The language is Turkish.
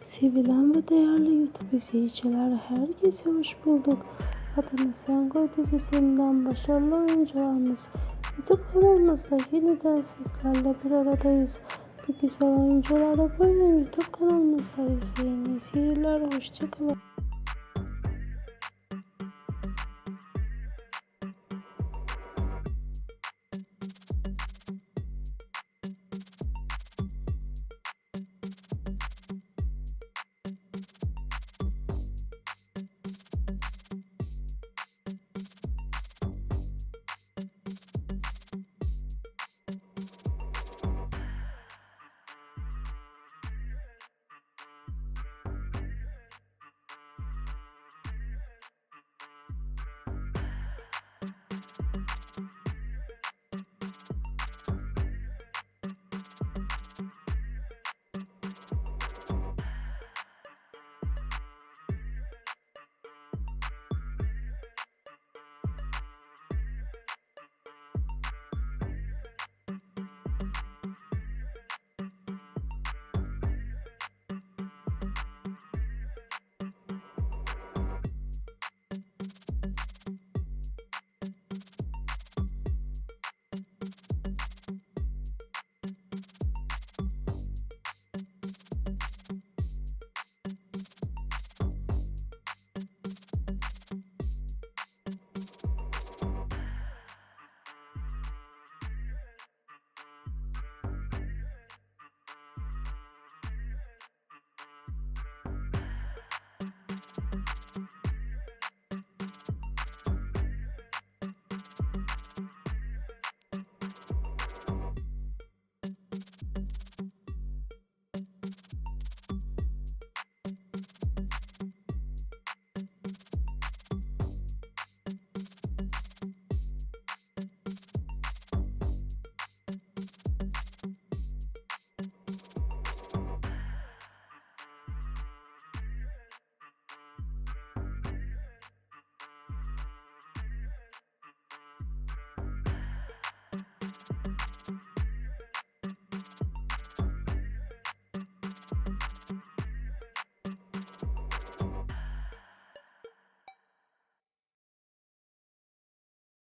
Sevilen ve değerli YouTube izleyiciler herkese hoş bulduk. Adını Sen Koy dizisinden başarılı oyuncularımız YouTube kanalımızda yeniden sizlerle bir aradayız. Bu güzel oyuncuları buyurun YouTube kanalımızda izleyin. İyi seyirler, hoşçakalın.